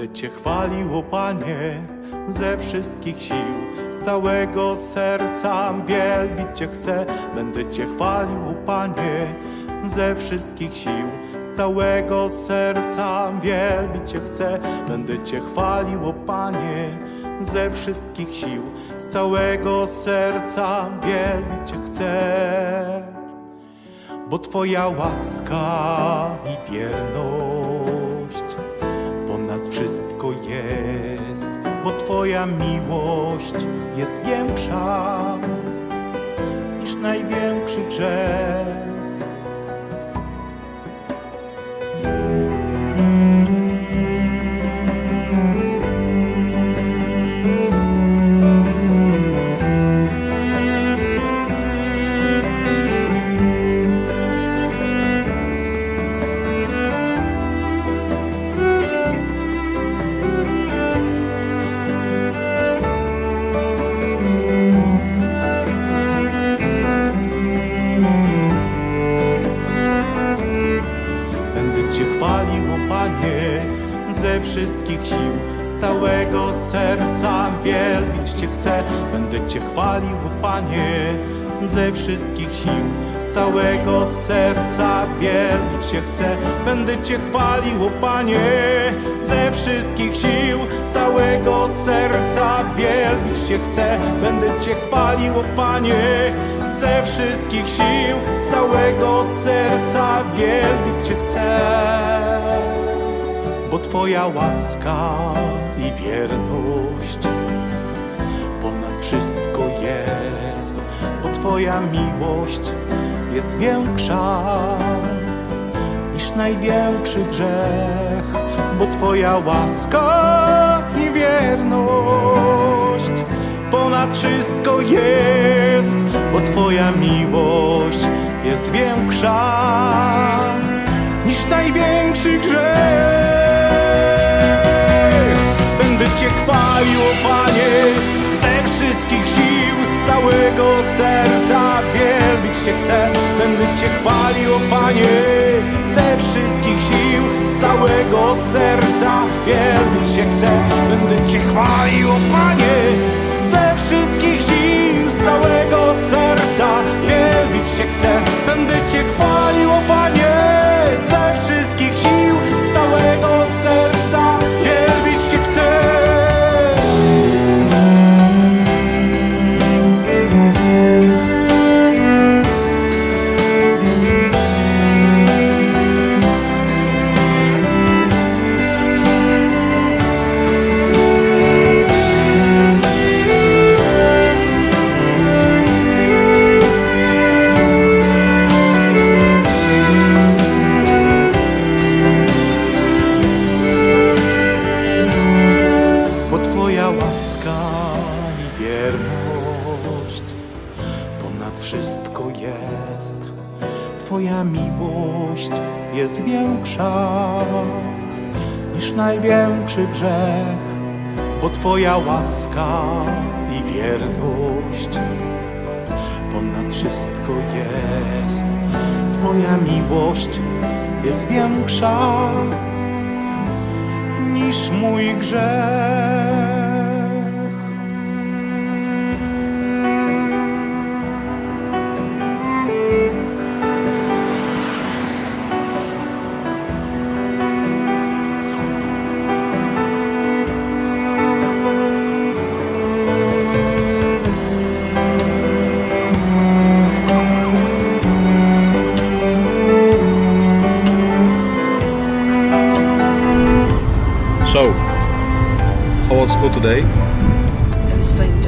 Będę Cię chwalił, o Panie, ze wszystkich sił, z całego serca wielbić Cię chcę. Będę Cię chwalił, o Panie, ze wszystkich sił, z całego serca wielbić Cię chcę. Będę Cię chwalił, o Panie, ze wszystkich sił, z całego serca wielbić Cię chcę. Bo Twoja łaska i wierność bo Twoja miłość jest większa niż największy grzech. Wszystkich sił, z całego serca wielbić Cię chcę. Będę Cię chwalił, Panie, ze wszystkich sił, z całego serca wielbić Cię chcę. Będę Cię chwalił, Panie, ze wszystkich sił, z całego serca wielbić Cię chcę. Będę Cię chwalił, Panie, ze wszystkich sił, z całego serca wielbić Cię chcę. Bo Twoja łaska i wierność ponad wszystko jest, bo Twoja miłość jest większa niż największy grzech, bo Twoja łaska i wierność ponad wszystko jest, bo Twoja miłość jest większa niż największy grzech. Chwalił, Panie, ze wszystkich sił, z całego serca wielbić Cię chcę. Będę Cię chwalił, Panie, ze wszystkich sił, z całego serca wielbić Cię chcę. Będę Cię chwalił, Panie, ze wszystkich sił, z całego serca Twoja łaska i wierność ponad wszystko jest. Twoja miłość jest większa niż największy grzech, bo Twoja łaska i wierność ponad wszystko jest. Twoja miłość jest większa niż mój grzech. So, how was school today? It was fine.